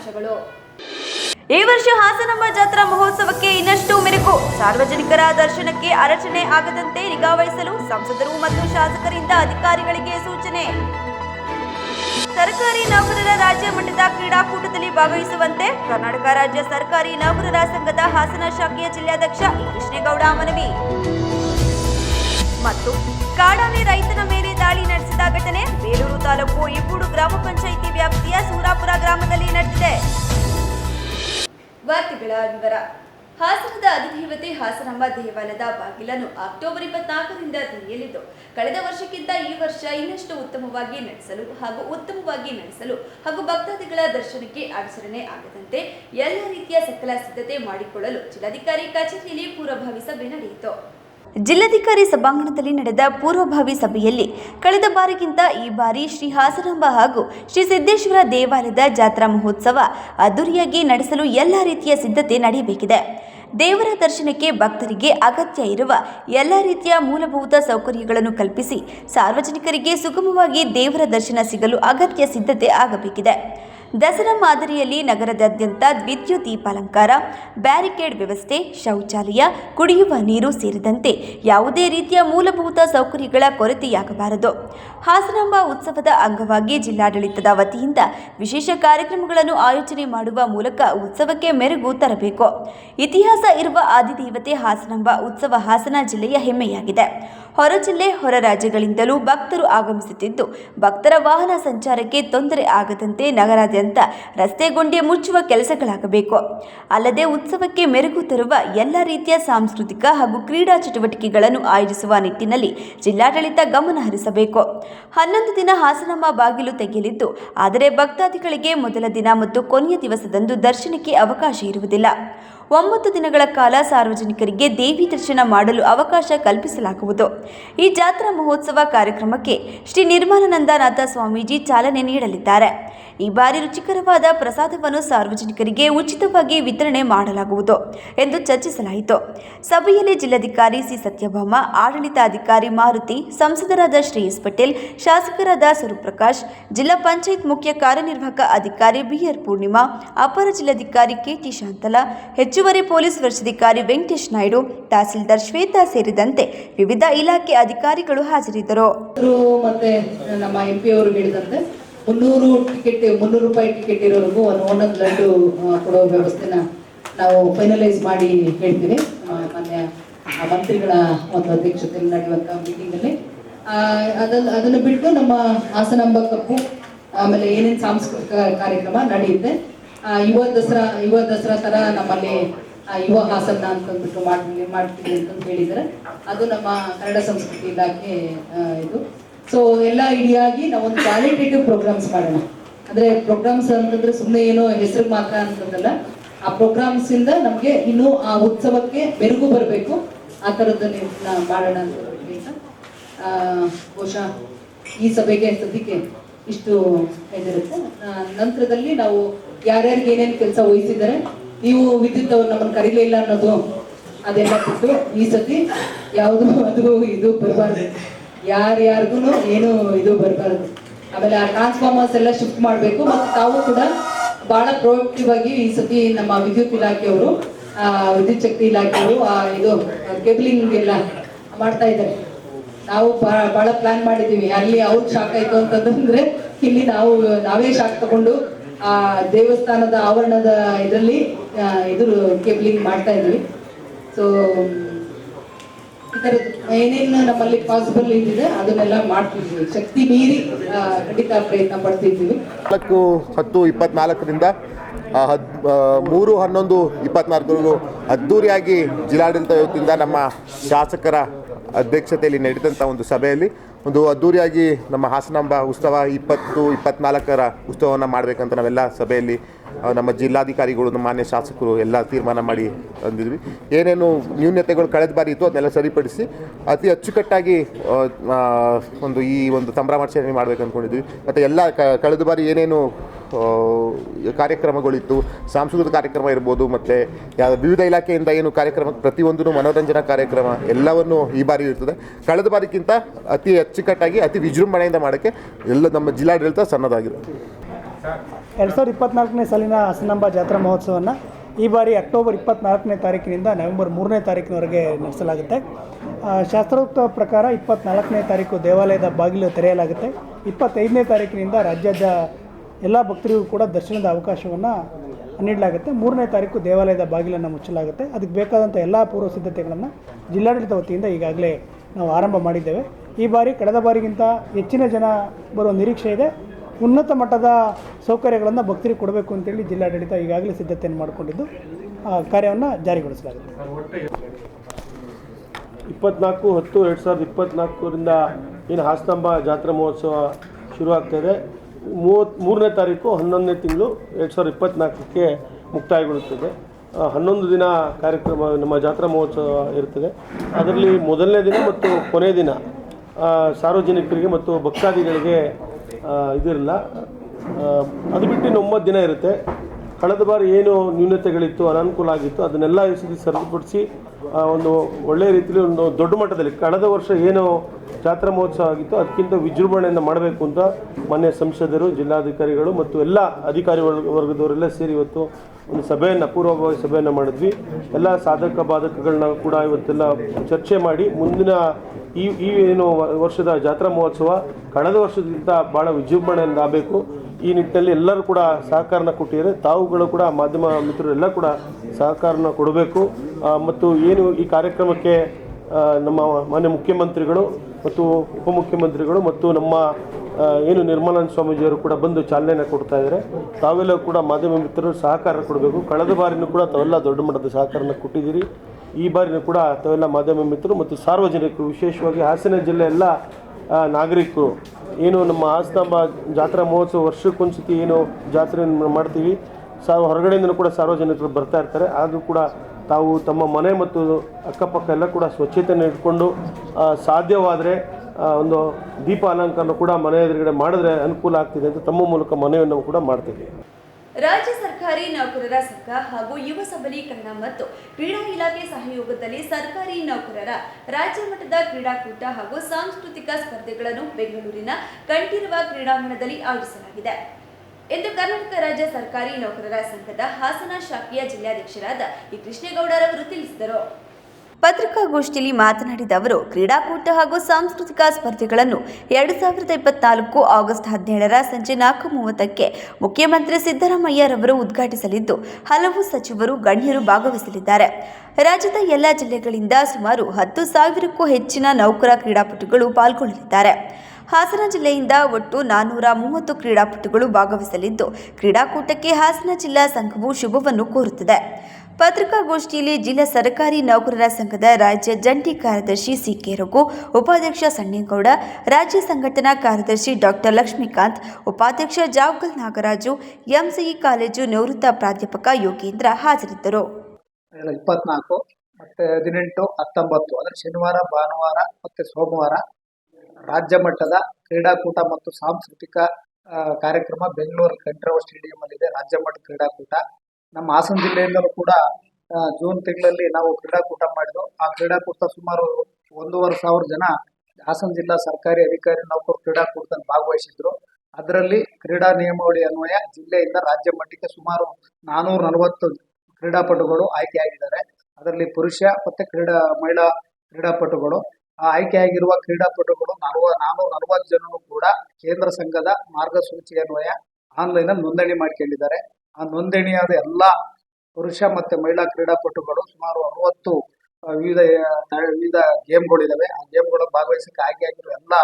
ಮುಖ್ಯಾಂಶಗಳು ಈ ವರ್ಷ ಹಾಸನಮ್ಮ ಜಾತ್ರಾ ಮಹೋತ್ಸವಕ್ಕೆ ಇನ್ನಷ್ಟು ಮೆರುಕು. ಸಾರ್ವಜನಿಕರ ದರ್ಶನಕ್ಕೆ ಅಡಚಣೆ ಆಗದಂತೆ ನಿಗಾವಹಿಸಲು ಸಂಸದರು ಮತ್ತು ಶಾಸಕರಿಂದ ಅಧಿಕಾರಿಗಳಿಗೆ ಸೂಚನೆ. ಸರ್ಕಾರಿ ನೌಕರರ ರಾಜ್ಯ ಮಟ್ಟದ ಕ್ರೀಡಾಕೂಟದಲ್ಲಿ ಭಾಗವಹಿಸುವಂತೆ ಕರ್ನಾಟಕ ರಾಜ್ಯ ಸರ್ಕಾರಿ ನೌಕರರ ಸಂಘದ ಹಾಸನ ಶಾಖೆಯ ಜಿಲ್ಲಾಧ್ಯಕ್ಷ. ಕೃಷ್ಣೇಗೌಡ ಮನವಿ. ಮತ್ತು ಕಾಡಾನೆ ರೈತನ ಮೇಲೆ ದಾಳಿ ನಡೆಸಿದ ಘಟನೆ ಬೇಲೂರು ತಾಲೂಕು ಇಬ್ಬೂಡು ಗ್ರಾಮ ಪಂಚಾಯಿತಿ ವ್ಯಾಪ್ತಿಯ ಸೂರಾಪುರ ಗ್ರಾಮದಲ್ಲಿ ನಡೆದಿದೆ. ವಾರ್ತೆಗಳ ವಿವರ. ಹಾಸನದ ಅಧಿದೇವತೆ ಹಾಸನಮ್ಮ ದೇವಾಲಯದ ಬಾಗಿಲನ್ನು ಅಕ್ಟೋಬರ್ ಇಪ್ಪತ್ನಾಲ್ಕರಿಂದ ತೆರೆಯಲಿದ್ದು, ಕಳೆದ ವರ್ಷಕ್ಕಿಂತ ಈ ವರ್ಷ ಇನ್ನಷ್ಟು ಉತ್ತಮವಾಗಿ ನಡೆಸಲು ಹಾಗೂ ಉತ್ತಮವಾಗಿ ನಡೆಸಲು ಹಾಗೂ ಭಕ್ತಾದಿಗಳ ದರ್ಶನಕ್ಕೆ ಆಚರಣೆ ಆಗದಂತೆ ಎಲ್ಲ ರೀತಿಯ ಸಕಲ ಸಿದ್ಧತೆ ಮಾಡಿಕೊಳ್ಳಲು ಜಿಲ್ಲಾಧಿಕಾರಿ ಕಚೇರಿಯಲ್ಲಿ ಪೂರ್ವಭಾವಿ ಸಭೆ ನಡೆಯಿತು. ಜಿಲ್ಲಾಧಿಕಾರಿ ಸಭಾಂಗಣದಲ್ಲಿ ನಡೆದ ಪೂರ್ವಭಾವಿ ಸಭೆಯಲ್ಲಿ ಕಳೆದ ಬಾರಿಗಿಂತ ಈ ಬಾರಿ ಶ್ರೀ ಹಾಸನಾಂಬ ಹಾಗೂ ಶ್ರೀ ಸಿದ್ದೇಶ್ವರ ದೇವಾಲಯದ ಜಾತ್ರಾ ಮಹೋತ್ಸವ ಅದ್ದೂರಿಯಾಗಿ ನಡೆಸಲು ಎಲ್ಲ ರೀತಿಯ ಸಿದ್ಧತೆ ನಡೆಯಬೇಕಿದೆ. ದೇವರ ದರ್ಶನಕ್ಕೆ ಭಕ್ತರಿಗೆ ಅಗತ್ಯ ಇರುವ ಎಲ್ಲ ರೀತಿಯ ಮೂಲಭೂತ ಸೌಕರ್ಯಗಳನ್ನು ಕಲ್ಪಿಸಿ ಸಾರ್ವಜನಿಕರಿಗೆ ಸುಗಮವಾಗಿ ದೇವರ ದರ್ಶನ ಸಿಗಲು ಅಗತ್ಯ ಸಿದ್ಧತೆ ಆಗಬೇಕಿದೆ. ದಸರಾ ಮಾದರಿಯಲ್ಲಿ ನಗರದಾದ್ಯಂತ ವಿದ್ಯುತ್ ದೀಪಾಲಂಕಾರ, ಬ್ಯಾರಿಕೇಡ್ ವ್ಯವಸ್ಥೆ, ಶೌಚಾಲಯ, ಕುಡಿಯುವ ನೀರು ಸೇರಿದಂತೆ ಯಾವುದೇ ರೀತಿಯ ಮೂಲಭೂತ ಸೌಕರ್ಯಗಳ ಕೊರತೆಯಾಗಬಾರದು. ಹಾಸನಾಂಬ ಉತ್ಸವದ ಅಂಗವಾಗಿ ಜಿಲ್ಲಾಡಳಿತದ ವತಿಯಿಂದ ವಿಶೇಷ ಕಾರ್ಯಕ್ರಮಗಳನ್ನು ಆಯೋಜನೆ ಮಾಡುವ ಮೂಲಕ ಉತ್ಸವಕ್ಕೆ ಮೆರುಗು ತರಬೇಕು. ಇತಿಹಾಸ ಇರುವ ಆದಿದೇವತೆ ಹಾಸನಾಂಬ ಉತ್ಸವ ಹಾಸನ ಜಿಲ್ಲೆಯ ಹೆಮ್ಮೆಯಾಗಿದೆ. ಹೊರ ಜಿಲ್ಲೆ, ಹೊರ ರಾಜ್ಯಗಳಿಂದಲೂ ಭಕ್ತರು ಆಗಮಿಸುತ್ತಿದ್ದು, ಭಕ್ತರ ವಾಹನ ಸಂಚಾರಕ್ಕೆ ತೊಂದರೆ ಆಗದಂತೆ ನಗರಾದ್ಯಂತ ರಸ್ತೆ ಗುಂಡಿ ಮುಚ್ಚುವ ಕೆಲಸಗಳಾಗಬೇಕು. ಅಲ್ಲದೆ ಉತ್ಸವಕ್ಕೆ ಮೆರುಗು ತರುವ ಎಲ್ಲ ರೀತಿಯ ಸಾಂಸ್ಕೃತಿಕ ಹಾಗೂ ಕ್ರೀಡಾ ಚಟುವಟಿಕೆಗಳನ್ನು ಆಯೋಜಿಸುವ ನಿಟ್ಟಿನಲ್ಲಿ ಜಿಲ್ಲಾಡಳಿತ ಗಮನ ಹರಿಸಬೇಕು. ಹನ್ನೊಂದು ದಿನ ಹಾಸನಮ್ಮ ಬಾಗಿಲು ತೆಗೆಯಲಿದ್ದು, ಆದರೆ ಭಕ್ತಾದಿಗಳಿಗೆ ಮೊದಲ ದಿನ ಮತ್ತು ಕೊನೆಯ ದಿವಸದಂದು ದರ್ಶನಕ್ಕೆ ಅವಕಾಶ ಇರುವುದಿಲ್ಲ. ಒಂಬತ್ತು ದಿನಗಳ ಕಾಲ ಸಾರ್ವಜನಿಕರಿಗೆ ದೇವಿ ದರ್ಶನ ಮಾಡಲು ಅವಕಾಶ ಕಲ್ಪಿಸಲಾಗುವುದು. ಈ ಜಾತ್ರಾ ಮಹೋತ್ಸವ ಕಾರ್ಯಕ್ರಮಕ್ಕೆ ಶ್ರೀ ನಿರ್ಮಲಾನಂದನಾಥ ಸ್ವಾಮೀಜಿ ಚಾಲನೆ ನೀಡಲಿದ್ದಾರೆ. ಈ ಬಾರಿ ರುಚಿಕರವಾದ ಪ್ರಸಾದವನ್ನು ಸಾರ್ವಜನಿಕರಿಗೆ ಉಚಿತವಾಗಿ ವಿತರಣೆ ಮಾಡಲಾಗುವುದು ಎಂದು ಚರ್ಚಿಸಲಾಯಿತು. ಸಭೆಯಲ್ಲಿ ಜಿಲ್ಲಾಧಿಕಾರಿ ಸಿ. ಸತ್ಯಭಾಮ, ಆಡಳಿತಾಧಿಕಾರಿ ಮಾರುತಿ, ಸಂಸದರಾದ ಶ್ರೇಯಸ್ ಪಟೇಲ್, ಶಾಸಕರಾದ ಸುರುಪ್ರಕಾಶ್ ಜಿಲ್ಲಾ ಪಂಚಾಯತ್ ಮುಖ್ಯ ಕಾರ್ಯನಿರ್ವಾಹಕ ಅಧಿಕಾರಿ ಬಿಆರ್ ಪೂರ್ಣಿಮಾ, ಅಪರ ಜಿಲ್ಲಾಧಿಕಾರಿ ಕೆಟಿ ಶಾಂತಲಾ, ಹೆಚ್ಚುವರಿ ಪೊಲೀಸ್ ವರಿಷ್ಠಾಧಿಕಾರಿ ವೆಂಕಟೇಶ್ ನಾಯ್ಡು, ತಹಸೀಲ್ದಾರ್ ಶ್ವೇತಾ ಸೇರಿದಂತೆ ವಿವಿಧ ಇಲಾಖೆ ಅಧಿಕಾರಿಗಳು ಹಾಜರಿದ್ದರು. ಮುನ್ನೂರು ಟಿಕೆಟ್ ಮುನ್ನೂರು ರೂಪಾಯಿ ಟಿಕೆಟ್ ಇರೋರಿಗೂ ಒಂದು ಒಂದೊಂದು ಲಡ್ಡು ಕೊಡೋ ವ್ಯವಸ್ಥೆನ ನಾವು ಫೈನಲೈಸ್ ಮಾಡಿ ಹೇಳ್ತೀವಿ. ಮಾನ್ಯ ಮಂತ್ರಿಗಳ ಒಂದು ಅಧ್ಯಕ್ಷತೆಯಲ್ಲಿ ನಡೆಯುವಂಥ ಮೀಟಿಂಗಲ್ಲಿ ಅದನ್ನ ಅದನ್ನು ಬಿಟ್ಟು ನಮ್ಮ ಹಾಸನಾಂಬ ಕಪ್ಪು ಆಮೇಲೆ ಏನೇನು ಸಾಂಸ್ಕೃತಿಕ ಕಾರ್ಯಕ್ರಮ ನಡೆಯುತ್ತೆ. ಯುವ ದಸರಾ ಯುವ ದಸರಾ ಥರ ನಮ್ಮಲ್ಲಿ ಯುವ ಹಾಸನ ಅಂತಂದ್ಬಿಟ್ಟು ಮಾಡ್ತೀವಿ ಮಾಡ್ತೀವಿ ಅಂತಂದು ಹೇಳಿದ್ದಾರೆ. ಅದು ನಮ್ಮ ಕನ್ನಡ ಸಂಸ್ಕೃತಿ ಇಲಾಖೆ ಇದು. ಸೊ ಎಲ್ಲ ಇಡಿಯಾಗಿ ನಾವೊಂದು ಕ್ವಾಲಿಟೇಟಿವ್ ಪ್ರೋಗ್ರಾಮ್ಸ್ ಮಾಡೋಣ. ಅಂದ್ರೆ ಪ್ರೋಗ್ರಾಮ್ಸ್ ಅಂತಂದ್ರೆ ಸುಮ್ಮನೆ ಏನೋ ಹೆಸರು ಮಾತ್ರ ಅಂತಂದಲ್ಲ. ಆ ಪ್ರೋಗ್ರಾಮ್ಸ್ ಇಂದ ನಮ್ಗೆ ಇನ್ನೂ ಆ ಉತ್ಸವಕ್ಕೆ ಬೆರಗು ಬರಬೇಕು. ಆ ಥರದ್ದನ್ನ ಮಾಡೋಣ ಅಂತ ಬಹುಶಃ ಈ ಸಭೆಗೆ ಸದ್ಯಕ್ಕೆ ಇಷ್ಟು ಇದಿರುತ್ತೆ. ನಂತರದಲ್ಲಿ ನಾವು ಯಾರ್ಯಾರಿಗೆ ಏನೇನು ಕೆಲಸ ವಹಿಸಿದ್ದಾರೆ, ನೀವು ವಿದ್ಯುತ್ ಅವ್ರು ನಮ್ಮನ್ನು ಕರೀಲೇ ಇಲ್ಲ ಅನ್ನೋದು ಅದೆಲ್ಲ ಬಿಟ್ಟು ಈ ಸತಿ ಯಾವುದು ಅದು ಇದು ಬರಬಾರ್ದು. ಯಾರ್ಯಾರಿಗೂ ಏನು ಇದು ಬರಬಾರ್ದು. ಆಮೇಲೆ ಆ ಟ್ರಾನ್ಸ್ಫಾರ್ಮರ್ಸ್ ಎಲ್ಲ ಶಿಫ್ಟ್ ಮಾಡಬೇಕು ಮತ್ತು ತಾವು ಕೂಡ ಬಹಳ ಪ್ರೊಡಕ್ಟಿವ್ ಆಗಿ ಈ ಸತಿ ನಮ್ಮ ವಿದ್ಯುತ್ ಇಲಾಖೆಯವರು ವಿದ್ಯುತ್ ಶಕ್ತಿ ಇಲಾಖೆಯವರು ಇದು ಕೇಬಲಿಂಗ್ ಎಲ್ಲ ಮಾಡ್ತಾ ಇದ್ದಾರೆ. ನಾವು ಬಹಳ ಪ್ಲಾನ್ ಮಾಡಿದ್ದೀವಿ. ಅಲ್ಲಿ ಅವ್ರ ಶಾಕ್ ಆಯ್ತು ಅಂತಂದ್ರೆ ಇಲ್ಲಿ ನಾವು ನಾವೇ ಶಾಕ್ ತಗೊಂಡು ಆ ದೇವಸ್ಥಾನದ ಆವರಣದ ಇದರಲ್ಲಿ ಆ, ಇದು ಕೇಬಲಿಂಗ್ ಮಾಡ್ತಾ ಇದ್ವಿ. ಸೊ ಏನೇನು ನಮ್ಮಲ್ಲಿ ಪಾಸಿಬಲ್ ಇದೆ ಅದನ್ನೆಲ್ಲ ಮಾಡ್ತಿದ್ವಿ ಶಕ್ತಿ ಮೀರಿ ಖಂಡಿತ ಪ್ರಯತ್ನ ಪಡ್ತಿದ್ವಿ ನಾಲ್ಕು ಹತ್ತು ಇಪ್ಪತ್ನಾಲ್ಕರಿಂದ ಹದ್ ಮೂರು ಹನ್ನೊಂದು ಇಪ್ಪತ್ನಾಲ್ಕರವರೆಗೂ ಅದ್ದೂರಿಯಾಗಿ ಜಿಲ್ಲಾಡಳಿತ ವತಿಯಿಂದ ನಮ್ಮ ಶಾಸಕರ ಅಧ್ಯಕ್ಷತೆಯಲ್ಲಿ ನಡೆದಂಥ ಒಂದು ಸಭೆಯಲ್ಲಿ ಒಂದು ಅದ್ಧೂರಿಯಾಗಿ ನಮ್ಮ ಹಾಸನಾಂಬ ಉತ್ಸವ ಇಪ್ಪತ್ತು, ಇಪ್ಪತ್ನಾಲ್ಕರ ಉತ್ಸವವನ್ನು ಮಾಡಬೇಕಂತ ನಾವೆಲ್ಲ ಸಭೆಯಲ್ಲಿ ನಮ್ಮ ಜಿಲ್ಲಾಧಿಕಾರಿಗಳು ಮಾನ್ಯ ಶಾಸಕರು ಎಲ್ಲ ತೀರ್ಮಾನ ಮಾಡಿ ಅಂದಿದ್ವಿ ಏನೇನು ನ್ಯೂನ್ಯತೆಗಳು ಕಳೆದ ಬಾರಿ ಇತ್ತು ಅದನ್ನೆಲ್ಲ ಸರಿಪಡಿಸಿ ಅತಿ ಅಚ್ಚುಕಟ್ಟಾಗಿ ಒಂದು ಈ ಒಂದು ಸಂಭ್ರಮಾಚರಣೆ ಮಾಡಬೇಕು ಅಂದ್ಕೊಂಡಿದ್ವಿ ಮತ್ತು ಎಲ್ಲ ಕಳೆದ ಬಾರಿ ಏನೇನು ಕಾರ್ಯಕ್ರಮಗಳಿತ್ತು, ಸಾಂಸ್ಕೃತಿಕ ಕಾರ್ಯಕ್ರಮ ಇರ್ಬೋದು, ಮತ್ತು ಯಾವ ವಿವಿಧ ಇಲಾಖೆಯಿಂದ ಏನು ಕಾರ್ಯಕ್ರಮ ಪ್ರತಿಯೊಂದೂ ಮನೋರಂಜನಾ ಕಾರ್ಯಕ್ರಮ ಎಲ್ಲವನ್ನು ಈ ಬಾರಿ ಇರ್ತದೆ. ಕಳೆದ ಬಾರಿಗಿಂತ ಅತಿ ಅಚ್ಚುಕಟ್ಟಾಗಿ, ಅತಿ ವಿಜೃಂಭಣೆಯಿಂದ ಮಾಡೋಕ್ಕೆ ಎಲ್ಲ ನಮ್ಮ ಜಿಲ್ಲಾಡಳಿತ ಸನ್ನದ್ಧಾಗಿದೆ ಎರಡು ಸಾವಿರದ ಇಪ್ಪತ್ನಾಲ್ಕನೇ ಸಾಲಿನ ಹಸನಂಬ ಜಾತ್ರಾ ಮಹೋತ್ಸವವನ್ನು ಈ ಬಾರಿ ಅಕ್ಟೋಬರ್ ಇಪ್ಪತ್ನಾಲ್ಕನೇ ತಾರೀಕಿನಿಂದ ನವೆಂಬರ್ ಮೂರನೇ ತಾರೀಕಿನವರೆಗೆ ನಡೆಸಲಾಗುತ್ತೆ. ಶಾಸ್ತ್ರೋಕ್ತ ಪ್ರಕಾರ ಇಪ್ಪತ್ನಾಲ್ಕನೇ ತಾರೀಕು ದೇವಾಲಯದ ಬಾಗಿಲು ತೆರೆಯಲಾಗುತ್ತೆ. ಇಪ್ಪತ್ತೈದನೇ ತಾರೀಕಿನಿಂದ ರಾಜ್ಯದ ಎಲ್ಲ ಭಕ್ತರಿಗೂ ಕೂಡ ದರ್ಶನದ ಅವಕಾಶವನ್ನು ನೀಡಲಾಗುತ್ತೆ. ಮೂರನೇ ತಾರೀಕು ದೇವಾಲಯದ ಬಾಗಿಲನ್ನು ಮುಚ್ಚಲಾಗುತ್ತೆ. ಅದಕ್ಕೆ ಬೇಕಾದಂಥ ಎಲ್ಲ ಪೂರ್ವ ಸಿದ್ಧತೆಗಳನ್ನು ಜಿಲ್ಲಾಡಳಿತ ವತಿಯಿಂದ ಈಗಾಗಲೇ ನಾವು ಆರಂಭ ಮಾಡಿದ್ದೇವೆ. ಈ ಬಾರಿ ಕಳೆದ ಬಾರಿಗಿಂತ ಹೆಚ್ಚಿನ ಜನ ಬರುವ ನಿರೀಕ್ಷೆ ಇದೆ. ಉನ್ನತ ಮಟ್ಟದ ಸೌಕರ್ಯಗಳನ್ನು ಭಕ್ತರಿಗೆ ಕೊಡಬೇಕು ಅಂತೇಳಿ ಜಿಲ್ಲಾಡಳಿತ ಈಗಾಗಲೇ ಸಿದ್ಧತೆಯನ್ನು ಮಾಡಿಕೊಂಡಿದ್ದು ಕಾರ್ಯವನ್ನು ಜಾರಿಗೊಳಿಸಲಾಗುತ್ತೆ ಇಪ್ಪತ್ನಾಲ್ಕು ಹತ್ತು ಎರಡು ಸಾವಿರದ ಇಪ್ಪತ್ನಾಲ್ಕರಿಂದ ಏನು ಹಾಸ್ತಂಬ ಜಾತ್ರಾ ಮಹೋತ್ಸವ ಶುರುವಾಗ್ತಾಯಿದೆ ಮೂವತ್ತು ಮೂರನೇ ತಾರೀಕು ಹನ್ನೊಂದನೇ ತಿಂಗಳು ಎರಡು ಸಾವಿರದ ಇಪ್ಪತ್ನಾಲ್ಕಕ್ಕೆ ಮುಕ್ತಾಯಗೊಳ್ಳುತ್ತದೆ. ಹನ್ನೊಂದು ದಿನ ಕಾರ್ಯಕ್ರಮ, ನಮ್ಮ ಜಾತ್ರಾ ಮಹೋತ್ಸವ ಇರ್ತದೆ. ಅದರಲ್ಲಿ ಮೊದಲನೇ ದಿನ ಮತ್ತು ಕೊನೆಯ ದಿನ ಸಾರ್ವಜನಿಕರಿಗೆ ಮತ್ತು ಭಕ್ತಾದಿಗಳಿಗೆ ಇದಿರಲ್ಲ. ಅದು ಬಿಟ್ಟು ಇನ್ನು ಒಂಬತ್ತು ದಿನ ಇರುತ್ತೆ. ಕಳೆದ ಬಾರಿ ಏನು ನ್ಯೂನತೆಗಳಿತ್ತು, ಅನಾನುಕೂಲ ಆಗಿತ್ತು, ಅದನ್ನೆಲ್ಲ ಈ ಸತಿ ಸರಿಪಡಿಸಿ ಒಂದು ಒಳ್ಳೆಯ ರೀತಿಯಲ್ಲಿ ಒಂದು ದೊಡ್ಡ ಮಟ್ಟದಲ್ಲಿ ಕಳೆದ ವರ್ಷ ಏನು ಜಾತ್ರಾ ಮಹೋತ್ಸವ ಆಗಿತ್ತು, ಅದಕ್ಕಿಂತ ವಿಜೃಂಭಣೆಯಿಂದ ಮಾಡಬೇಕು ಅಂತ ಮಾನ್ಯ ಸಂಸದರು, ಜಿಲ್ಲಾಧಿಕಾರಿಗಳು ಮತ್ತು ಎಲ್ಲ ಅಧಿಕಾರಿ ವರ್ಗ, ವರ್ಗದವರೆಲ್ಲ ಸೇರಿ ಇವತ್ತು ಒಂದು ಸಭೆಯನ್ನು, ಪೂರ್ವಭಾವಿ ಸಭೆಯನ್ನು ಮಾಡಿದ್ವಿ. ಎಲ್ಲ ಸಾಧಕ ಬಾಧಕಗಳನ್ನ ಕೂಡ ಇವತ್ತೆಲ್ಲ ಚರ್ಚೆ ಮಾಡಿ, ಮುಂದಿನ ಈ ಈ ಏನು ವರ್ಷದ ಜಾತ್ರಾ ಮಹೋತ್ಸವ ಕಳೆದ ವರ್ಷದಿಂದ ಭಾಳ ವಿಜೃಂಭಣೆಯಿಂದ ಆಗಬೇಕು. ಈ ನಿಟ್ಟಿನಲ್ಲಿ ಎಲ್ಲರೂ ಕೂಡ ಸಹಕಾರನ ಕೊಟ್ಟಿದ್ದಾರೆ. ತಾವುಗಳು ಕೂಡ ಮಾಧ್ಯಮ ಮಿತ್ರರು ಎಲ್ಲ ಕೂಡ ಸಹಕಾರನ ಕೊಡಬೇಕು. ಮತ್ತು ಏನು ಈ ಕಾರ್ಯಕ್ರಮಕ್ಕೆ ನಮ್ಮ ಮಾನ್ಯ ಮುಖ್ಯಮಂತ್ರಿಗಳು ಮತ್ತು ಉಪಮುಖ್ಯಮಂತ್ರಿಗಳು ಮತ್ತು ನಮ್ಮ ಏನು ನಿರ್ಮಲಾನಂದ ಸ್ವಾಮೀಜಿಯವರು ಕೂಡ ಬಂದು ಚಾಲನೆಯನ್ನು ಕೊಡ್ತಾ ಇದ್ದಾರೆ. ತಾವೆಲ್ಲ ಕೂಡ ಮಾಧ್ಯಮ ಮಿತ್ರರು ಸಹಕಾರ ಕೊಡಬೇಕು. ಕಳೆದ ಬಾರಿನೂ ಕೂಡ ತಾವೆಲ್ಲ ದೊಡ್ಡ ಮಟ್ಟದ ಸಹಕಾರನ ಕೊಟ್ಟಿದ್ದೀರಿ. ಈ ಬಾರಿನೂ ಕೂಡ ತಾವೆಲ್ಲ ಮಾಧ್ಯಮ ಮಿತ್ರರು ಮತ್ತು ಸಾರ್ವಜನಿಕರು, ವಿಶೇಷವಾಗಿ ಹಾಸನ ಜಿಲ್ಲೆ ಎಲ್ಲ ನಾಗರಿಕರು. ಏನು ನಮ್ಮ ಹಾಸನಾಂಬ ಜಾತ್ರಾ ಮಹೋತ್ಸವ ವರ್ಷಕ್ಕೊಂದ್ಸತಿ ಏನು ಜಾತ್ರೆಯನ್ನು ಮಾಡ್ತೀವಿ. ಸಾ ಹೊರಗಡೆಯಿಂದಲೂ ಕೂಡ ಸಾರ್ವಜನಿಕರು ಬರ್ತಾ ಇರ್ತಾರೆ. ಆದರೂ ಕೂಡ ತಾವು ತಮ್ಮ ಮನೆ ಮತ್ತು ಅಕ್ಕಪಕ್ಕ ಎಲ್ಲ ಕೂಡ ಸ್ವಚ್ಛತೆಯನ್ನು ಇಟ್ಕೊಂಡು ಸಾಧ್ಯವಾದರೆ ಒಂದು ದೀಪ ಅಲಂಕಾರನ ಕೂಡ ಮನೆ ಎದುರುಗಡೆ ಮಾಡಿದ್ರೆ ಅನುಕೂಲ ಆಗ್ತಿದೆ ಅಂತ ತಮ್ಮ ಮೂಲಕ ಮನವಿಯನ್ನು ಕೂಡ ಮಾಡ್ತೀವಿ ರಾಜ್ಯ ಸರ್ಕಾರಿ ನೌಕರರ ಸಂಘ ಹಾಗೂ ಯುವ ಸಬಲೀಕರಣ ಮತ್ತು ಕ್ರೀಡಾ ಇಲಾಖೆ ಸಹಯೋಗದಲ್ಲಿ ಸರ್ಕಾರಿ ನೌಕರರ ರಾಜ್ಯ ಮಟ್ಟದ ಕ್ರೀಡಾಕೂಟ ಹಾಗೂ ಸಾಂಸ್ಕೃತಿಕ ಸ್ಪರ್ಧೆಗಳನ್ನು ಬೆಂಗಳೂರಿನ ಕಂಠೀರವ ಕ್ರೀಡಾಂಗಣದಲ್ಲಿ ಆಯೋಜಿಸಲಾಗಿದೆ. ಎಂದು ಕರ್ನಾಟಕ ರಾಜ್ಯ ಸರ್ಕಾರಿ ನೌಕರರ ಸಂಘದ ಹಾಸನ ಶಾಖೆಯ ಜಿಲ್ಲಾಧ್ಯಕ್ಷರಾದ ಈ ಕೃಷ್ಣೇಗೌಡರವರು ತಿಳಿಸಿದರು. ಪತ್ರಿಕಾಗೋಷ್ಠಿಯಲ್ಲಿ ಮಾತನಾಡಿದ ಅವರು, ಕ್ರೀಡಾಕೂಟ ಹಾಗೂ ಸಾಂಸ್ಕೃತಿಕ ಸ್ಪರ್ಧೆಗಳನ್ನು ಎರಡು ಸಾವಿರದ ಇಪ್ಪತ್ನಾಲ್ಕು ಆಗಸ್ಟ್ ಹದಿನೇಳರ ಸಂಜೆ ನಾಲ್ಕು ಮೂವತ್ತಕ್ಕೆ ಮುಖ್ಯಮಂತ್ರಿ ಸಿದ್ದರಾಮಯ್ಯರವರು ಉದ್ಘಾಟಿಸಲಿದ್ದು, ಹಲವು ಸಚಿವರು ಗಣ್ಯರು ಭಾಗವಹಿಸಲಿದ್ದಾರೆ. ರಾಜ್ಯದ ಎಲ್ಲ ಜಿಲ್ಲೆಗಳಿಂದ ಸುಮಾರು ಹತ್ತು ಸಾವಿರಕ್ಕೂ ಹೆಚ್ಚಿನ ನೌಕರ ಕ್ರೀಡಾಪಟುಗಳು ಪಾಲ್ಗೊಳ್ಳಲಿದ್ದಾರೆ. ಹಾಸನ ಜಿಲ್ಲೆಯಿಂದ ಒಟ್ಟು ನಾನ್ನೂರ ಮೂವತ್ತು ಕ್ರೀಡಾಪಟುಗಳು ಭಾಗವಹಿಸಲಿದ್ದು, ಕ್ರೀಡಾಕೂಟಕ್ಕೆ ಹಾಸನ ಜಿಲ್ಲಾ ಸಂಘವು ಶುಭವನ್ನು ಕೋರುತ್ತದೆ. ಪತ್ರಿಕಾಗೋಷ್ಠಿಯಲ್ಲಿ ಜಿಲ್ಲಾ ಸರ್ಕಾರಿ ನೌಕರರ ಸಂಘದ ರಾಜ್ಯ ಜಂಟಿ ಕಾರ್ಯದರ್ಶಿ ಸಿಕೆ ರಘು, ಉಪಾಧ್ಯಕ್ಷ ಸಣ್ಣೇಗೌಡ, ರಾಜ್ಯ ಸಂಘಟನಾ ಕಾರ್ಯದರ್ಶಿ ಡಾಕ್ಟರ್ ಲಕ್ಷ್ಮೀಕಾಂತ್, ಉಪಾಧ್ಯಕ್ಷ ಜಾವಗಲ್ ನಾಗರಾಜು ಎಂಸಿಇ ಕಾಲೇಜು ನಿವೃತ್ತ ಪ್ರಾಧ್ಯಾಪಕ ಯೋಗೇಂದ್ರ ಹಾಜರಿದ್ದರು. ಇಪ್ಪತ್ನಾಲ್ಕು ಮತ್ತು ಹದಿನೆಂಟು, ಹತ್ತೊಂಬತ್ತು, ಅಂದರೆ ಶನಿವಾರ, ಭಾನುವಾರ ಮತ್ತು ಸೋಮವಾರ ರಾಜ್ಯ ಮಟ್ಟದ ಕ್ರೀಡಾಕೂಟ ಮತ್ತು ಸಾಂಸ್ಕೃತಿಕ ಕಾರ್ಯಕ್ರಮ ಬೆಂಗಳೂರು ಕಂಠ್ರವ ಸ್ಟೇಡಿಯಂ ಅಲ್ಲಿದೆ ರಾಜ್ಯ ಮಟ್ಟದ ಕ್ರೀಡಾಕೂಟ. ನಮ್ಮ ಹಾಸನ ಜಿಲ್ಲೆಯಿಂದಲೂ ಕೂಡ ಜೂನ್ ತಿಂಗಳಲ್ಲಿ ನಾವು ಕ್ರೀಡಾಕೂಟ ಮಾಡಿದ್ವು. ಆ ಕ್ರೀಡಾಕೂಟ ಸುಮಾರು ಒಂದೂವರೆ ಸಾವಿರ ಜನ ಹಾಸನ ಜಿಲ್ಲಾ ಸರ್ಕಾರಿ ಅಧಿಕಾರಿ ನೌಕರು ಕ್ರೀಡಾಕೂಟದಲ್ಲಿ ಭಾಗವಹಿಸಿದ್ರು. ಅದರಲ್ಲಿ ಕ್ರೀಡಾ ನಿಯಮಾವಳಿ ಅನ್ವಯ ಜಿಲ್ಲೆಯಿಂದ ರಾಜ್ಯ ಮಟ್ಟಕ್ಕೆ ಸುಮಾರು ನಾನೂರ ನಲವತ್ತು ಕ್ರೀಡಾಪಟುಗಳು ಆಯ್ಕೆಯಾಗಿದ್ದಾರೆ ಅದರಲ್ಲಿ ಪುರುಷ ಮತ್ತು ಕ್ರೀಡಾ, ಮಹಿಳಾ ಕ್ರೀಡಾಪಟುಗಳು. ಆ ಆಯ್ಕೆಯಾಗಿರುವ ಕ್ರೀಡಾಪಟುಗಳು ನಲವ, ನಾನೂರ ನಲವತ್ತು ಜನರು ಕೂಡ ಕೇಂದ್ರ ಸಂಘದ ಮಾರ್ಗಸೂಚಿ ಅನ್ವಯ ಆನ್ಲೈನ್ ನೋಂದಣಿ ಮಾಡ್ಕೊಂಡಿದ್ದಾರೆ. ಆ ನೋಂದಣಿಯಾದ ಎಲ್ಲ ಪುರುಷ ಮತ್ತು ಮಹಿಳಾ ಕ್ರೀಡಾಪಟುಗಳು ಸುಮಾರು ಅರವತ್ತು ವಿವಿಧ ವಿವಿಧ ಗೇಮ್ಗಳಿದಾವೆ. ಆ ಗೇಮ್ಗಳ ಭಾಗವಹಿಸಕ್ಕೆ ಆಯ್ಕೆಯಾಗಿರುವ ಎಲ್ಲ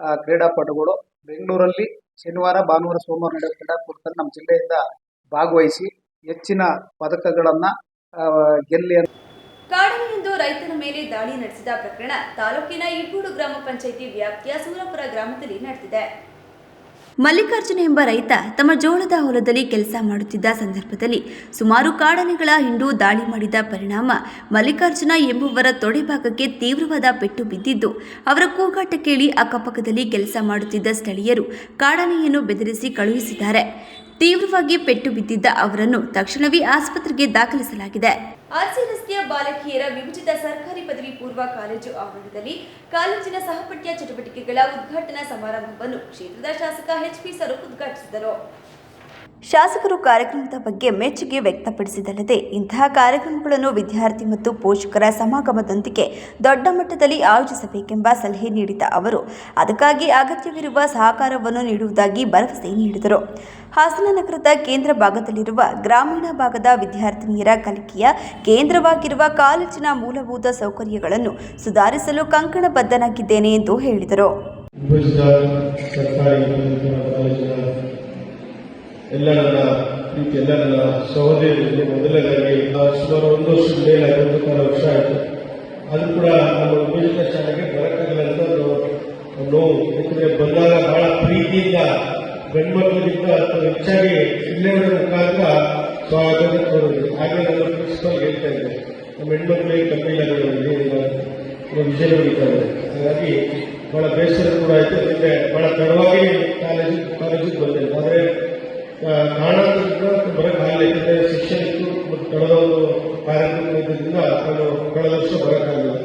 ಆ, ಕ್ರೀಡಾಪಟುಗಳು ಬೆಂಗಳೂರಲ್ಲಿ ಶನಿವಾರ ಭಾನುವಾರ ಸೋಮವಾರ ನಡೆಯುವ ಕ್ರೀಡಾಕೂಟದಲ್ಲಿ ನಮ್ಮ ಜಿಲ್ಲೆಯಿಂದ ಭಾಗವಹಿಸಿ ಹೆಚ್ಚಿನ ಪದಕಗಳನ್ನ ಗೆಲ್ಲಿ ಕಾಡಲಿಯೊಂದು ರೈತನ ಮೇಲೆ ದಾಳಿ ನಡೆಸಿದ ಪ್ರಕರಣ ತಾಲೂಕಿನ ಇಬ್ಬೂಡು ಗ್ರಾಮ ಪಂಚಾಯಿತಿ ವ್ಯಾಪ್ತಿಯ ಸೂರಪುರ ಗ್ರಾಮದಲ್ಲಿ ನಡೆದಿದೆ. ಮಲ್ಲಿಕಾರ್ಜುನ ಎಂಬ ರೈತ ತಮ್ಮ ಜೋಳದ ಹೊಲದಲ್ಲಿ ಕೆಲಸ ಮಾಡುತ್ತಿದ್ದ ಸಂದರ್ಭದಲ್ಲಿ ಸುಮಾರು ಕಾಡನೆಗಳ ಹಿಂಡು ದಾಳಿ ಮಾಡಿದ ಪರಿಣಾಮ ಮಲ್ಲಿಕಾರ್ಜುನ ಎಂಬುವರ ತೊಡೆಭಾಗಕ್ಕೆ ತೀವ್ರವಾದ ಪೆಟ್ಟು ಬಿದ್ದಿದ್ದು, ಅವರ ಕೂಗಾಟ ಕೇಳಿ ಅಕ್ಕಪಕ್ಕದಲ್ಲಿ ಕೆಲಸ ಮಾಡುತ್ತಿದ್ದ ಸ್ಥಳೀಯರು ಕಾಡನೆಯನ್ನು ಬೆದರಿಸಿ ಕಳುಹಿಸಿದ್ದಾರೆ. ತೀವ್ರವಾಗಿ ಪೆಟ್ಟು ಬಿದ್ದಿದ್ದ ಅವರನ್ನು ತಕ್ಷಣವೇ ಆಸ್ಪತ್ರೆಗೆ ದಾಖಲಿಸಲಾಗಿದೆ. ಆರ್ಸಿ ರಸ್ತೆಯ ಬಾಲಕಿಯರ ವಿಭಜಿತ ಸರ್ಕಾರಿ ಪದವಿ ಪೂರ್ವ ಕಾಲೇಜು ಆವರಣದಲ್ಲಿ ಕಾಲೇಜಿನ ಸಹಪಠ್ಯ ಚಟುವಟಿಕೆಗಳ ಉದ್ಘಾಟನಾ ಸಮಾರಂಭವನ್ನು ಕ್ಷೇತ್ರದ ಶಾಸಕ ಎಚ್ಪಿ ಸ್ವರೂಪ್ ಉದ್ಘಾಟಿಸಿದರು. ಶಾಸಕರು ಕಾರ್ಯಕ್ರಮದ ಬಗ್ಗೆ ಮೆಚ್ಚುಗೆ ವ್ಯಕ್ತಪಡಿಸಿದಲ್ಲದೆ, ಇಂತಹ ಕಾರ್ಯಕ್ರಮಗಳನ್ನು ವಿದ್ಯಾರ್ಥಿ ಮತ್ತು ಪೋಷಕರ ಸಮಾಗಮದೊಂದಿಗೆ ದೊಡ್ಡ ಮಟ್ಟದಲ್ಲಿ ಆಯೋಜಿಸಬೇಕೆಂಬ ಸಲಹೆ ನೀಡಿದ ಅವರು, ಅದಕ್ಕಾಗಿ ಅಗತ್ಯವಿರುವ ಸಹಕಾರವನ್ನು ನೀಡುವುದಾಗಿ ಭರವಸೆ ನೀಡಿದರು. ಹಾಸನ ನಗರದ ಕೇಂದ್ರ ಭಾಗದಲ್ಲಿರುವ ಗ್ರಾಮೀಣ ಭಾಗದ ವಿದ್ಯಾರ್ಥಿನಿಯರ ಕಲಿಕೆಯ ಕೇಂದ್ರವಾಗಿರುವ ಕಾಲೇಜಿನ ಮೂಲಭೂತ ಸೌಕರ್ಯಗಳನ್ನು ಸುಧಾರಿಸಲು ಕಂಕಣಬದ್ಧನಾಗಿದ್ದೇನೆ ಎಂದು ಹೇಳಿದರು ವಿಭಜಿತ ಸರ್ಕಾರಿ ಪದವಿ ಕಾಲೇಜಿನ ಎಲ್ಲ ನನ್ನ ಪ್ರೀತಿ ಎಲ್ಲ ನನ್ನ ಸಹೋದರಿಯರಿಗೆ ಮೊದಲನೇದಾಗಿ ಸುಮಾರು ಒಂದು ವರ್ಷ ಮೇಲೆ ಒಂದು ಕಾಲ ವರ್ಷ ಆಯಿತು. ಅದು ಕೂಡ ನಮ್ಮ ಉಪಯೋಗ ಶಾಲೆಗೆ ಬರಕ್ಕಾಗಲ್ಲ ನೋವು. ಯಾಕಂದರೆ ಬಂದಾಗ ಬಹಳ ಪ್ರೀತಿಯಿಂದ ಬೆಂಬಲದಿಂದ ಅಥವಾ ಹೆಚ್ಚಾಗಿ ಸಿಲ್ಲೆಗಳ ಮುಖಾಂತರ ಸ್ವಾಗತ ಕೋರೋದು ಹಾಗೆ ನಾನು ಪ್ರಿನ್ಸಿಪಲ್ ಹೇಳ್ತಾ ಇದ್ದೆ ನಮ್ಮ ಹೆಣ್ಮಕ್ಳಿಗೆ ಕಮ್ಮಿ ಇಲ್ಲ ವಿಜಯ ನಡೀತಾರೆ ಹಾಗಾಗಿ ಬಹಳ ಬೇಸರ ಕೂಡ ಆಯಿತು. ಯಾಕಂದರೆ ಬಹಳ ತಡವಾಗಿ ಕಾಲೇಜು ಕಾಲೇಜಿಗೆ ಬಂದೆ. ಆದರೆ ಕಾರಣದಿಂದ ಬರೋಕ್ಕಾಗಲಿಲ್ಲ ಯಾಕಂದರೆ ಶಿಕ್ಷಣ ಇತ್ತು ಮತ್ತು ಕಳೆದ ಒಂದು ಕಾರ್ಯಕ್ರಮ ಇದ್ದರಿಂದ ನಾನು ಕಳೆದ ವರ್ಷ ಬರೋಕ್ಕಾಗಲಿಲ್ಲ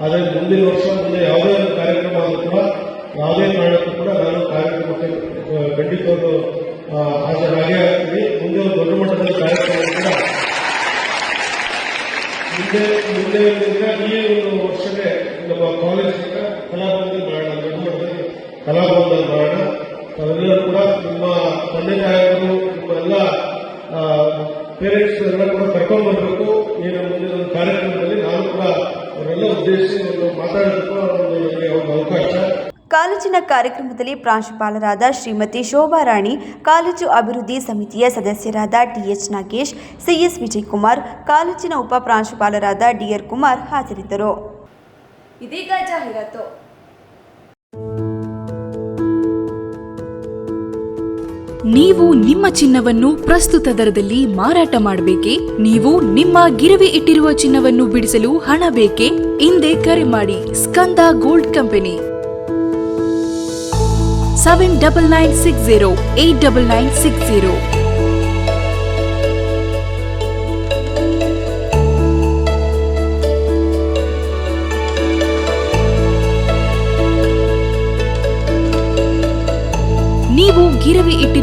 ಆದರೆ ಮುಂದಿನ ವರ್ಷ ಮುಂದೆ ಯಾವುದೇ ಒಂದು ಕಾರ್ಯಕ್ರಮ ಆದರೂ ಕೂಡ ಯಾವುದೇ ಕಾರಣಕ್ಕೂ ಕೂಡ ನಾನು ಕಾರ್ಯಕ್ರಮಕ್ಕೆ ಆ, ಹಾಜರಾಗೇ ಆಗ್ತೀನಿ ಮುಂದೆ ಒಂದು ದೊಡ್ಡ ಮಟ್ಟದ ಕಾರ್ಯಕ್ರಮ ಕೂಡ ಮುಂದೆ ಮುಂದೆ ಈ ಒಂದು ವರ್ಷಕ್ಕೆ ನಮ್ಮ ಕಾಲೇಜಿನ ಕಲಾಭವನದಲ್ಲಿ ಮಾಡೋಣ ದೊಡ್ಡ ಮಟ್ಟದಲ್ಲಿ ಕಲಾಭವನದಲ್ಲಿ ಮಾಡೋಣ. ತಾವೆಲ್ಲರೂ ಕೂಡ ನಿಮ್ಮ ತಂದೆ ತಾಯಿಗಳು ನಿಮ್ಮ ಎಲ್ಲ ಪೇರೆಂಟ್ಸ್ ಎಲ್ಲ ಕೂಡ ಕರ್ಕೊಂಡು ಬರಬೇಕು ಏನು ಮುಂದಿನ ಒಂದು ಕಾರ್ಯಕ್ರಮದಲ್ಲಿ ನಾನು ಕೂಡ ಅವರೆಲ್ಲ ಉದ್ದೇಶಿಸಿ ಒಂದು ಮಾತಾಡಬೇಕು ನನಗೆ ಒಂದು ಅವಕಾಶ ಕಾಲೇಜಿನ ಕಾರ್ಯಕ್ರಮದಲ್ಲಿ ಪ್ರಾಂಶುಪಾಲರಾದ ಶ್ರೀಮತಿ ಶೋಭಾ ರಾಣಿ, ಕಾಲೇಜು ಅಭಿವೃದ್ಧಿ ಸಮಿತಿಯ ಸದಸ್ಯರಾದ ಟಿಎಚ್ ನಾಗೇಶ್ ಸಿಎಸ್ ವಿಜಯಕುಮಾರ್, ಕಾಲೇಜಿನ ಉಪ ಪ್ರಾಂಶುಪಾಲರಾದ ಡಿಆರ್ ಕುಮಾರ್ ಹಾಜರಿದ್ದರು. ಇದೀಗ ಜಾಹೀರಾತು. ನೀವು ನಿಮ್ಮ ಚಿನ್ನವನ್ನು ಪ್ರಸ್ತುತ ದರದಲ್ಲಿ ಮಾರಾಟ ಮಾಡಬೇಕೆ? ನೀವು ನಿಮ್ಮ ಗಿರವಿ ಇಟ್ಟಿರುವ ಚಿನ್ನವನ್ನು ಬಿಡಿಸಲು ಹಣ ಬೇಕೇ? ಹಿಂದೆ ಕರೆ ಮಾಡಿ, Skanda gold company. Seven double nine six zero, eight double nine six zero. ನೀವು ಗಿರವಿ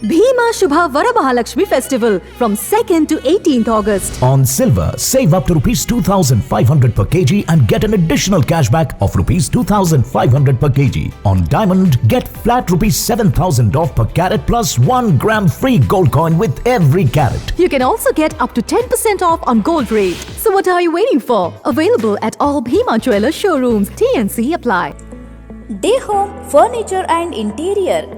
Bhima Shubha Varamahalakshmi Festival from 2nd to 18th August. On silver, save up to rupees 2500 per kg and get an additional cashback of rupees 2500 per kg. On diamond, get flat rupees 7000 off per carat plus 1 gram free gold coin with every carat. You can also get up to 10% off on gold rate. So what are you waiting for? Available at all Bhima Jeweler showrooms. TNC apply. Day Home Furniture and Interior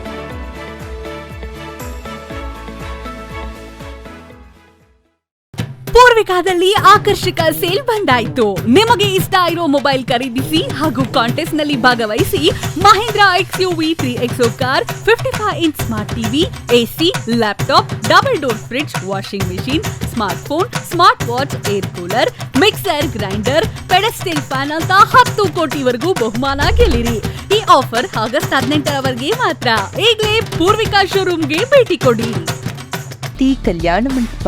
ಪೂರ್ವಿಕಾದಲ್ಲಿ ಆಕರ್ಷಕ sale ಬಂದಾಯ್ತು. ನಿಮಗೆ ಇಷ್ಟ ಇರೋ mobile ಖರೀದಿಸಿ ಹಾಗೂ ಕಾಂಟೆಸ್ಟ್ನಲ್ಲಿ ಭಾಗವಹಿಸಿ Mahindra X U V three XO car fifty five inch smart TV AC laptop double door fridge washing machine smart phone smart watch air cooler mixer grinder pedestal fan ಅಂತ ಹತ್ತು ಕೋಟಿವರೆಗೂ ಬಹುಮಾನ ಗೆಲ್ಲಿರಿ. ಈ ಆಫರ್ ಆಗಸ್ಟ್ ಹದಿನೆಂಟರವರೆಗೆ ಮಾತ್ರ. ಈಗಲೇ ಪೂರ್ವಿಕಾ ಶೋರೂಮ್ಗೆ ಭೇಟಿ ಕೊಡಿ. Kalyana Mantapa.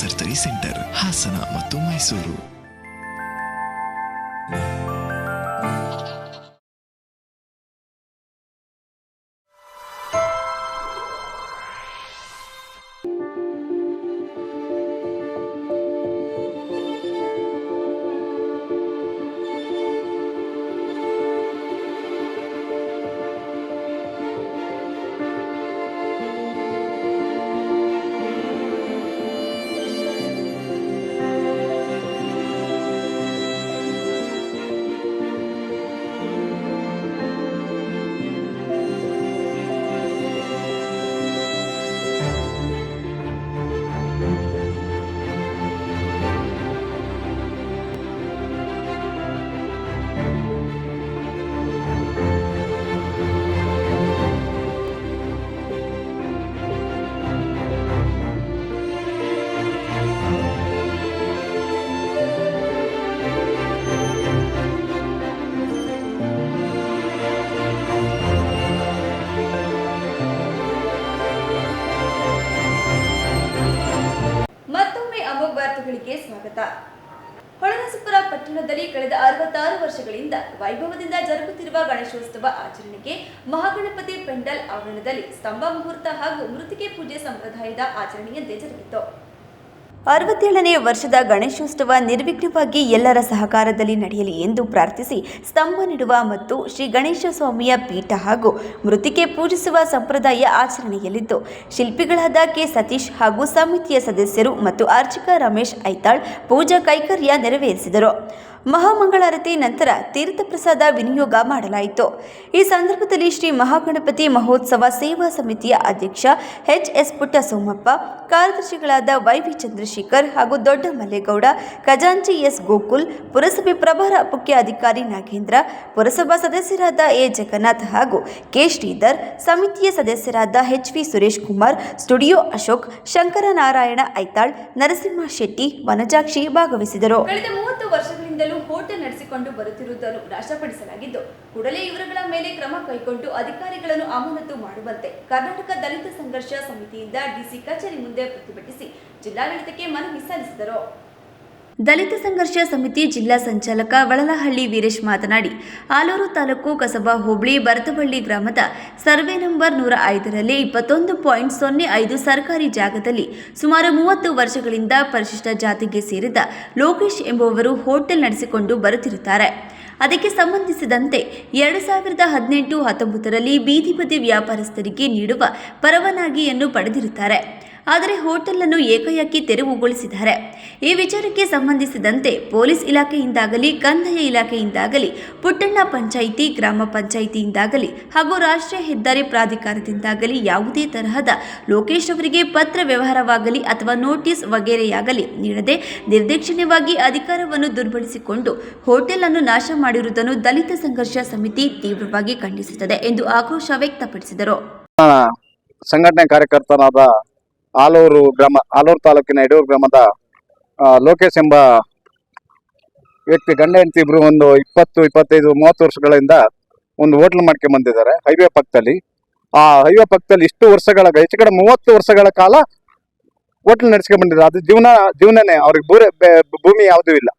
surgery centre Hassan ಮತ್ತು ಮೈಸೂರು. ಸ್ವಾಗತ ಪಟ್ಟಣದಲ್ಲಿ ಕಳೆದ ಅರವತ್ತಾರು ವರ್ಷಗಳಿಂದ ವೈಭವದಿಂದ ಜರುಗುತ್ತಿರುವ ಗಣೇಶೋತ್ಸವ ಆಚರಣೆಗೆ ಮಹಾಗಣಪತಿ ಪೆಂಡಲ್ ಆವರಣದಲ್ಲಿ ಸ್ತಂಭ ಮುಹೂರ್ತ ಹಾಗೂ ಮೃತಿಕೆ ಪೂಜೆ ಸಂಪ್ರದಾಯದ ಆಚರಣೆಯಂತೆ ಜರುಗಿತು. ಅರವತ್ತೇಳನೇ ವರ್ಷದ ಗಣೇಶೋತ್ಸವ ನಿರ್ವಿಘ್ನವಾಗಿ ಎಲ್ಲರ ಸಹಕಾರದಲ್ಲಿ ನಡೆಯಲಿ ಎಂದು ಪ್ರಾರ್ಥಿಸಿ ಸ್ತಂಭ ನೆಡುವ ಮತ್ತು ಶ್ರೀ ಗಣೇಶ ಸ್ವಾಮಿಯ ಪೀಠ ಹಾಗೂ ಮೃತಿಕೆ ಪೂಜಿಸುವ ಸಂಪ್ರದಾಯ ಆಚರಣೆಯಲ್ಲಿದ್ದು, ಶಿಲ್ಪಿಗಳಾದ ಕೆ. ಸತೀಶ್ ಹಾಗೂ ಸಮಿತಿಯ ಸದಸ್ಯರು ಮತ್ತು ಅರ್ಚಕ ರಮೇಶ್ ಐತಾಳ್ ಪೂಜಾ ಕೈಕರ್ಯ ನೆರವೇರಿಸಿದರು. ಮಹಾಮಂಗಳಾರತಿ ನಂತರ ತೀರ್ಥಪ್ರಸಾದ ವಿನಿಯೋಗ ಮಾಡಲಾಯಿತು. ಈ ಸಂದರ್ಭದಲ್ಲಿ ಶ್ರೀ ಮಹಾಗಣಪತಿ ಮಹೋತ್ಸವ ಸೇವಾ ಸಮಿತಿಯ ಅಧ್ಯಕ್ಷ ಎಚ್ ಎಸ್ ಪುಟ್ಟ ಸೋಮಪ್ಪ ಕಾರ್ಯದರ್ಶಿಗಳಾದ ವೈವಿ ಚಂದ್ರಶೇಖರ್ ಹಾಗೂ ದೊಡ್ಡ ಮಲ್ಲೇಗೌಡ, ಖಜಾಂಚಿ ಎಸ್. ಗೋಕುಲ್, ಪುರಸಭೆ ಪ್ರಭಾರ ಮುಖ್ಯ ಅಧಿಕಾರಿ ನಾಗೇಂದ್ರ, ಪುರಸಭಾ ಸದಸ್ಯರಾದ ಎ. ಜಗನ್ನಾಥ್ ಹಾಗೂ ಕೆ. ಶ್ರೀಧರ್, ಸಮಿತಿಯ ಸದಸ್ಯರಾದ H V Suresh Kumar, studio Ashok Shankaranarayana Aithal, Narasimha Shetty, Vanajakshi ಭಾಗವಹಿಸಿದರು. ಕಳೆದ ಮೂವತ್ತು ವರ್ಷಗಳಿಂದಲೂ ಹೋಟೆಲ್ ನಡೆಸಿಕೊಂಡು ಬರುತ್ತಿರುವುದನ್ನು ನಾಶಪಡಿಸಲಾಗಿದ್ದು, ಕೂಡಲೇ ಇವರುಗಳ ಮೇಲೆ ಕ್ರಮ ಕೈಗೊಂಡು ಅಧಿಕಾರಿಗಳನ್ನು ಅಮಾನತು ಮಾಡುವಂತೆ ಕರ್ನಾಟಕ ದಲಿತ ಸಂಘರ್ಷ ಸಮಿತಿಯಿಂದ ಡಿಸಿ ಕಚೇರಿ ಮುಂದೆ ಪ್ರತಿಭಟಿಸಿ ಜಿಲ್ಲಾಡಳಿತಕ್ಕೆ ಮನವಿ ಸಲ್ಲಿಸಿದರು. ದಲಿತ ಸಂಘರ್ಷ ಸಮಿತಿ ಜಿಲ್ಲಾ ಸಂಚಾಲಕ ವಳಲಹಳ್ಳಿ ವೀರೇಶ್ ಮಾತನಾಡಿ, ಆಲೂರು ತಾಲೂಕು ಕಸಬಾ ಹೋಬಳಿ ಭರತಬಳ್ಳಿ ಗ್ರಾಮದ ಸರ್ವೆ ನಂಬರ್ ನೂರ ಐದರಲ್ಲಿ ಇಪ್ಪತ್ತೊಂದು ಪಾಯಿಂಟ್ ಸೊನ್ನೆ ಐದು ಸರ್ಕಾರಿ ಜಾಗದಲ್ಲಿ ಸುಮಾರು ಮೂವತ್ತು ವರ್ಷಗಳಿಂದ ಪರಿಶಿಷ್ಟ ಜಾತಿಗೆ ಸೇರಿದ ಲೋಕೇಶ್ ಎಂಬುವವರು ಹೋಟೆಲ್ ನಡೆಸಿಕೊಂಡು ಬರುತ್ತಿರುತ್ತಾರೆ. ಅದಕ್ಕೆ ಸಂಬಂಧಿಸಿದಂತೆ ಎರಡು ಸಾವಿರದ ಹದಿನೆಂಟು ಹತ್ತೊಂಬತ್ತರಲ್ಲಿ ಬೀದಿ ಬದಿ ವ್ಯಾಪಾರಸ್ಥರಿಗೆ ನೀಡುವ ಪರವಾನಗಿಯನ್ನು ಪಡೆದಿರುತ್ತಾರೆ. ಆದರೆ ಹೋಟೆಲ್ ಅನ್ನು ಏಕಾಏಕಿ ತೆರವುಗೊಳಿಸಿದ್ದಾರೆ. ಈ ವಿಚಾರಕ್ಕೆ ಸಂಬಂಧಿಸಿದಂತೆ ಪೊಲೀಸ್ ಇಲಾಖೆಯಿಂದಾಗಲಿ, ಕಂದಾಯ ಇಲಾಖೆಯಿಂದಾಗಲಿ, ಪುಟ್ಟಣ್ಣ ಪಂಚಾಯಿತಿ, ಗ್ರಾಮ ಪಂಚಾಯಿತಿಯಿಂದಾಗಲಿ ಹಾಗೂ ರಾಷ್ಟ್ರೀಯ ಹೆದ್ದಾರಿ ಪ್ರಾಧಿಕಾರದಿಂದಾಗಲಿ ಯಾವುದೇ ತರಹದ ಲೋಕೇಶ್ ಅವರಿಗೆ ಪತ್ರ ವ್ಯವಹಾರವಾಗಲಿ ಅಥವಾ ನೋಟಿಸ್ ವಗೇರೆಯಾಗಲಿ ನೀಡದೆ ನಿರ್ದಾಕ್ಷಿಣ್ಯವಾಗಿ ಅಧಿಕಾರವನ್ನು ದುರ್ಬಳಸಿಕೊಂಡು ಹೋಟೆಲ್ ಅನ್ನು ನಾಶ ಮಾಡಿರುವುದನ್ನು ದಲಿತ ಸಂಘರ್ಷ ಸಮಿತಿ ತೀವ್ರವಾಗಿ ಖಂಡಿಸುತ್ತದೆ ಎಂದು ಆಕ್ರೋಶ ವ್ಯಕ್ತಪಡಿಸಿದರು. ಸಂಘಟನೆ ಕಾರ್ಯಕರ್ತನಾದ ಆಲೂರು ಗ್ರಾಮ, ಆಲೂರು ತಾಲೂಕಿನ ಯಡೂರು ಗ್ರಾಮದ ಲೋಕೇಶ್ ಎಂಬ ವ್ಯಕ್ತಿ, ಗಂಡ, ಹೆಂಡತಿ ಇಬ್ಬರು ಒಂದು ಇಪ್ಪತ್ತು, ಇಪ್ಪತ್ತೈದು, ಮೂವತ್ತು ವರ್ಷಗಳಿಂದ ಒಂದು ಹೋಟ್ಲ್ ಮಾಡ್ಕೊಂಡು ಬಂದಿದ್ದಾರೆ ಹೈವೇ ಪಕ್ಕದಲ್ಲಿ. ಆ ಹೈವೇ ಪಕ್ಕದಲ್ಲಿ ಇಷ್ಟು ವರ್ಷಗಳ ಹೆಚ್ಚು ಕಡೆ ಮೂವತ್ತು ವರ್ಷಗಳ ಕಾಲ ಹೋಟ್ಲ್ ನಡೆಸ್ಕೊಂಡು ಬಂದಿದ್ದಾರೆ. ಅದು ಜೀವನ, ಜೀವನನೇ, ಅವ್ರಿಗೆ ಬೂರೆ ಭೂಮಿ ಯಾವುದೂ ಇಲ್ಲ.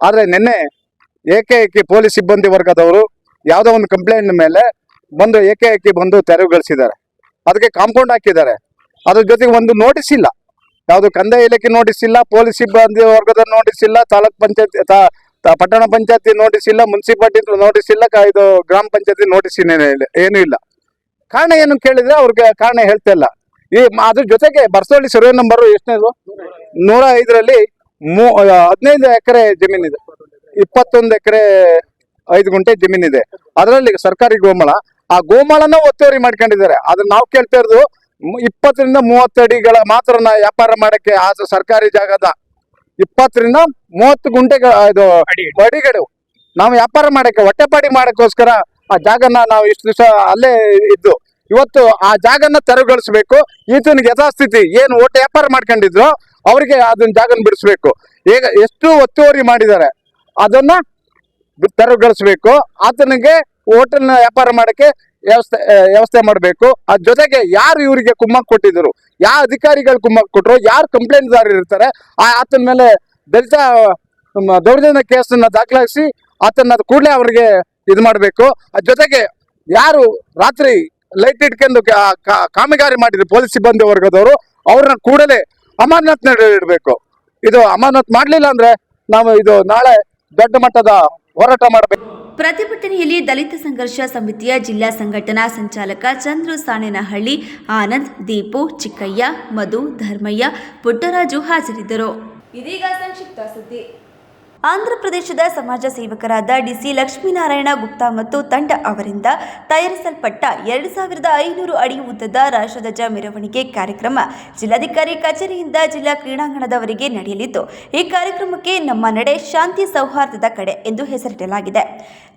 ಆದರೆ ನಿನ್ನೆ ಏಕೈಕಿ ಪೊಲೀಸ್ ಸಿಬ್ಬಂದಿ ವರ್ಗದವರು ಯಾವುದೋ ಒಂದು ಕಂಪ್ಲೇಂಟ್ ಮೇಲೆ ಬಂದು ಏಕೈಕಿ ಬಂದು ತೆರವುಗೊಳಿಸಿದ್ದಾರೆ ಅದಕ್ಕೆ ಕಾಂಪೌಂಡ್ ಹಾಕಿದ್ದಾರೆ. ಅದ್ರ ಜೊತೆಗೆ ಒಂದು ನೋಟಿಸ್ ಇಲ್ಲ. ಯಾವುದು ಕಂದಾಯ ಇಲಾಖೆ ನೋಟಿಸ್ ಇಲ್ಲ ಪೊಲೀಸ್ ಸಿಬ್ಬಂದಿ ವರ್ಗದ ನೋಟಿಸ್ ಇಲ್ಲ, ತಾಲೂಕ್ ಪಂಚಾಯತ್ ಪಟ್ಟಣ ಪಂಚಾಯತಿ ನೋಟಿಸ್ ಇಲ್ಲ ಮುನ್ಸಿಪಾಲಿಟಿ ನೋಟಿಸ್ ಇಲ್ಲ ಇದು ಗ್ರಾಮ ಪಂಚಾಯತಿ ನೋಟಿಸ್ ಏನೂ ಇಲ್ಲ ಕಾರಣ ಏನು ಕೇಳಿದ್ರೆ ಅವ್ರಿಗೆ ಕಾರಣ ಹೇಳ್ತಾ ಇಲ್ಲ. ಈ ಅದ್ರ ಜೊತೆಗೆ ಬರ್ಸೋಳಿ ಸರ್ವೆ ನಂಬರ್ ಎಷ್ಟನೇದು ನೂರ ಐದರಲ್ಲಿ ಮೂ ಹದಿನೈದು ಎಕರೆ ಜಮೀನಿದೆ. ಇಪ್ಪತ್ತೊಂದು ಎಕರೆ ಐದು ಗುಂಟೆ ಜಮೀನಿದೆ. ಅದರಲ್ಲಿ ಸರ್ಕಾರಿ ಗೋಮಾಳ, ಆ ಗೋಮಾಳನ ಒತ್ತುವರಿ ಮಾಡ್ಕೊಂಡಿದ್ದಾರೆ. ಅದನ್ನ ನಾವು ಕೇಳ್ತಾ ಇರೋದು ಇಪ್ಪತ್ತರಿಂದ ಮೂವತ್ತು ಅಡಿಗಳ ಮಾತ್ರ ವ್ಯಾಪಾರ ಮಾಡಕ್ಕೆ ಆ ಸರ್ಕಾರಿ ಜಾಗದ ಇಪ್ಪತ್ತರಿಂದ ಮೂವತ್ತು ಗುಂಟೆಗಳ, ಇದು ಅಡಿಗಳು ನಾವು ವ್ಯಾಪಾರ ಮಾಡಕ್ಕೆ ಹೊಟ್ಟೆಪಾಡಿ ಮಾಡಕ್ಕೋಸ್ಕರ ಆ ಜಾಗನ ನಾವು ಇಷ್ಟು ದಿವಸ ಅಲ್ಲೇ ಇದ್ದು. ಇವತ್ತು ಆ ಜಾಗನ ತೆರವುಗೊಳಿಸ್ಬೇಕು. ಈತನಿಗೆ ಯಥಾಸ್ಥಿತಿ, ಏನು ಒಟ್ಟು ವ್ಯಾಪಾರ ಮಾಡ್ಕೊಂಡಿದ್ರು ಅವರಿಗೆ ಅದನ್ನ ಜಾಗನ ಬಿಡಿಸ್ಬೇಕು. ಈಗ ಎಷ್ಟು ಒತ್ತುವರಿ ಮಾಡಿದ್ದಾರೆ, ಅದನ್ನ ತೆರವುಗೊಳಿಸ್ಬೇಕು. ಆತನಿಗೆ ಹೋಟೆಲ್ನ ವ್ಯಾಪಾರ ಮಾಡಕ್ಕೆ ವ್ಯವಸ್ಥೆ ವ್ಯವಸ್ಥೆ ಮಾಡಬೇಕು. ಅದ್ ಜೊತೆಗೆ ಯಾರು ಇವರಿಗೆ ಕುಮ್ಮಕ್ ಕೊಟ್ಟಿದ್ರು? ಯಾವ ಅಧಿಕಾರಿಗಳು ಕುಮ್ಮಕ್ ಕೊಟ್ಟರು ಯಾರು ಕಂಪ್ಲೇಂಟ್ದಾರರು ಇರ್ತಾರೆ? ಆ, ಆತನ ಮೇಲೆ ದಲಿತ ದೌರ್ಜನ್ಯ ಕೇಸನ್ನ ದಾಖಲಿಸಿ ಆತನ ಕೂಡಲೇ ಅವರಿಗೆ ಇದು ಮಾಡಬೇಕು. ಅದ್ ಜೊತೆಗೆ ಯಾರು ರಾತ್ರಿ ಲೈಟ್ ಇಟ್ಕೊಂಡು ಕಾಮಗಾರಿ ಮಾಡಿದ್ರು ಪೊಲೀಸ್ ಸಿಬ್ಬಂದಿ ವರ್ಗದವರು, ಅವ್ರನ್ನ ಕೂಡಲೇ ಅಮಾನತ್ ಇಡಬೇಕು. ಇದು ಅಮಾನತ್ ಮಾಡಲಿಲ್ಲ ಅಂದ್ರೆ ನಾವು ಇದು ನಾಳೆ ದೊಡ್ಡ ಮಟ್ಟದ ಹೋರಾಟ ಮಾಡಬೇಕು. ಪ್ರತಿಭಟನೆಯಲ್ಲಿ ದಲಿತ ಸಂಘರ್ಷ ಸಮಿತಿಯ ಜಿಲ್ಲಾ ಸಂಘಟನಾ ಸಂಚಾಲಕ ಚಂದ್ರು ಸಾಣೇನಹಳ್ಳಿ ಆನಂದ್ ದೀಪು ಚಿಕ್ಕಯ್ಯ ಮಧು ಧರ್ಮಯ್ಯ ಪುಟ್ಟರಾಜು ಹಾಜರಿದ್ದರು. ಇದೀಗ ಸಂಕ್ಷಿಪ್ತ ಸುದ್ದಿ. ಆಂಧ್ರಪ್ರದೇಶದ ಸಮಾಜ ಸೇವಕರಾದ ಡಿಸಿ ಲಕ್ಷ್ಮೀನಾರಾಯಣ ಗುಪ್ತಾ ಮತ್ತು ತಂಡ ಅವರಿಂದ ತಯಾರಿಸಲ್ಪಟ್ಟ ಎರಡು ಸಾವಿರದ ಐನೂರು ಅಡಿ ಉದ್ದದ ರಾಷ್ಟ್ರಧ್ವಜ ಮೆರವಣಿಗೆ ಕಾರ್ಯಕ್ರಮ ಜಿಲ್ಲಾಧಿಕಾರಿ ಕಚೇರಿಯಿಂದ ಜಿಲ್ಲಾ ಕ್ರೀಡಾಂಗಣದವರೆಗೆ ನಡೆಯಲಿದ್ದು ಈ ಕಾರ್ಯಕ್ರಮಕ್ಕೆ ನಮ್ಮ ನಡೆ ಶಾಂತಿ ಸೌಹಾರ್ದದ ಕಡೆ ಎಂದು ಹೆಸರಿಡಲಾಗಿದೆ.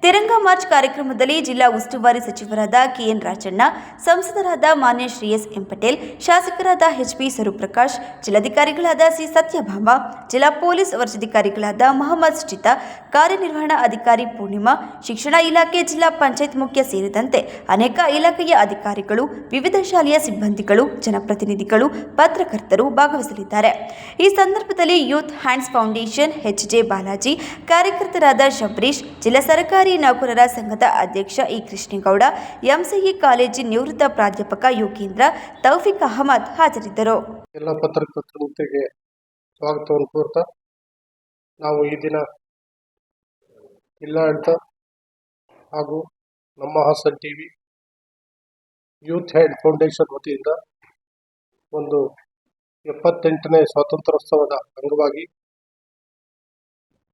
ತಿರಂಗ ಮಾರ್ಚ್ ಕಾರ್ಯಕ್ರಮದಲ್ಲಿ ಜಿಲ್ಲಾ ಉಸ್ತುವಾರಿ ಸಚಿವರಾದ ಕೆಎನ್ ರಾಜಣ್ಣ, ಸಂಸದರಾದ ಮಾನ್ಯ ಶ್ರೀ ಎಸ್ ಎಂ ಪಟೇಲ್, ಶಾಸಕರಾದ ಎಚ್ಪಿ ಸರೂಪ್ರಕಾಶ್ ಜಿಲ್ಲಾಧಿಕಾರಿಗಳಾದ ಸಿ ಸತ್ಯಭಾಮ, ಜಿಲ್ಲಾ ಪೊಲೀಸ್ ವರಿಷ್ಠಾಧಿಕಾರಿಗಳಾದ ಮಹಮ್ಮದ್ ಸುಚಿತಾ, ಕಾರ್ಯನಿರ್ವಹಣಾ ಅಧಿಕಾರಿ ಪೂರ್ಣಿಮಾ, ಶಿಕ್ಷಣ ಇಲಾಖೆ ಜಿಲ್ಲಾ ಪಂಚಾಯತ್ ಮುಖ್ಯ ಸೇರಿದಂತೆ ಅನೇಕ ಇಲಾಖೆಯ ಅಧಿಕಾರಿಗಳು, ವಿವಿಧ ಶಾಲೆಯ ಸಿಬ್ಬಂದಿಗಳು, ಜನಪ್ರತಿನಿಧಿಗಳು, ಪತ್ರಕರ್ತರು ಭಾಗವಹಿಸಲಿದ್ದಾರೆ. ಈ ಸಂದರ್ಭದಲ್ಲಿ youth hands foundation HJ Balaji, ಕಾರ್ಯಕರ್ತರಾದ Shabarish, ಜಿಲ್ಲಾ ಸರ್ಕಾರಿ ನೌಕರರ ಸಂಘದ ಅಧ್ಯಕ್ಷ ಇ ಕೃಷ್ಣೇಗೌಡ, ಎಂಸಿಇ ಕಾಲೇಜಿನ ನಿವೃತ್ತ ಪ್ರಾಧ್ಯಾಪಕ ಯೋಗೇಂದ್ರ ತೌಫಿಕ್ ಅಹಮದ್ ಹಾಜರಿದ್ದರು. ಎಲ್ಲ ಪತ್ರಕರ್ತರಿಗೆ ಸ್ವಾಗತವನ್ನು ಕೋರ್ತಾ ನಾವು ಈ ದಿನ ಜಿಲ್ಲಾಡಳಿತ ಹಾಗೂ ನಮ್ಮ Hassan TV youth head foundation ವತಿಯಿಂದ ಒಂದು ಎಪ್ಪತ್ತೆಂಟನೇ ಸ್ವಾತಂತ್ರ್ಯೋತ್ಸವದ ಅಂಗವಾಗಿ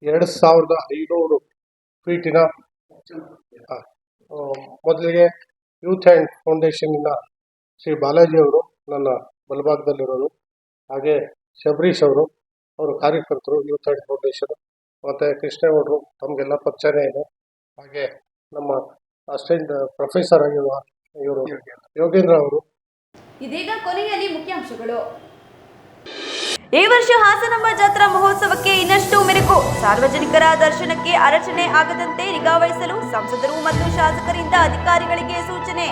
ಎರಡು ಸಾವಿರದ ಐನೂರು ಫೀಟಿನ ಮೊದಲಿಗೆ ಯೂತ್ ಹ್ಯಾಂಡ್ ಫೌಂಡೇಶನ್ನಿಂದ ಶ್ರೀ ಬಾಲಾಜಿ ಅವರು ನನ್ನ ಬಲಭಾಗದಲ್ಲಿರೋರು, ಹಾಗೆ ಶಬರೀಶ್ ಅವರು ಅವರು ಕಾರ್ಯಕರ್ತರು ಯೂತ್ ಆ್ಯಂಡ್ ಫೌಂಡೇಶನ್ ಮತ್ತು ಕೃಷ್ಣೇಗೌಡರು ತಮಗೆಲ್ಲ ಪರಿಚಯನೇ ಇದೆ. ಹಾಗೆ ನಮ್ಮ ಅಸ್ಟೆಂಟ್ ಪ್ರೊಫೆಸರ್ ಆಗಿರುವ ಇವರು ಯೋಗೇಂದ್ರ ಅವರು. ಇದೀಗ ಕೊನೆಯಲ್ಲಿ ಮುಖ್ಯಾಂಶಗಳು. ಈ ವರ್ಷ ಹಾಸನಮ್ಮ ಜಾತ್ರಾ ಮಹೋತ್ಸವಕ್ಕೆ ಇನ್ನಷ್ಟು ಮೆರುಕು ಸಾರ್ವಜನಿಕರ ದರ್ಶನಕ್ಕೆ ಅರಚನೆ ಆಗದಂತೆ ನಿಗಾವಹಿಸಲು ಸಂಸದರು ಮತ್ತು ಶಾಸಕರಿಂದ ಅಧಿಕಾರಿಗಳಿಗೆ ಸೂಚನೆ.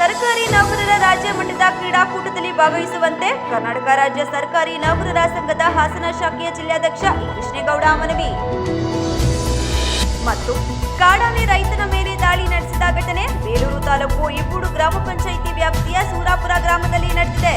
ಸರ್ಕಾರಿ ನೌಕರರ ರಾಜ್ಯ ಮಟ್ಟದ ಕ್ರೀಡಾಕೂಟದಲ್ಲಿ ಭಾಗವಹಿಸುವಂತೆ ಕರ್ನಾಟಕ ರಾಜ್ಯ ಸರ್ಕಾರಿ ನೌಕರರ ಸಂಘದ ಹಾಸನ ಶಾಖೆಯ ಜಿಲ್ಲಾಧ್ಯಕ್ಷ ಕೃಷ್ಣೇಗೌಡ ಮನವಿ. ಮತ್ತು ಕಾಡಾನೆ ರೈತನ ಮೇಲೆ ದಾಳಿ ನಡೆಸಿದ ಘಟನೆ ಬೇಲೂರು ತಾಲೂಕು ಇಬ್ಬೂಡು ಗ್ರಾಮ ಪಂಚಾಯಿತಿ ವ್ಯಾಪ್ತಿಯ ಸೂರಾಪುರ ಗ್ರಾಮದಲ್ಲಿ ನಡೆದಿದೆ.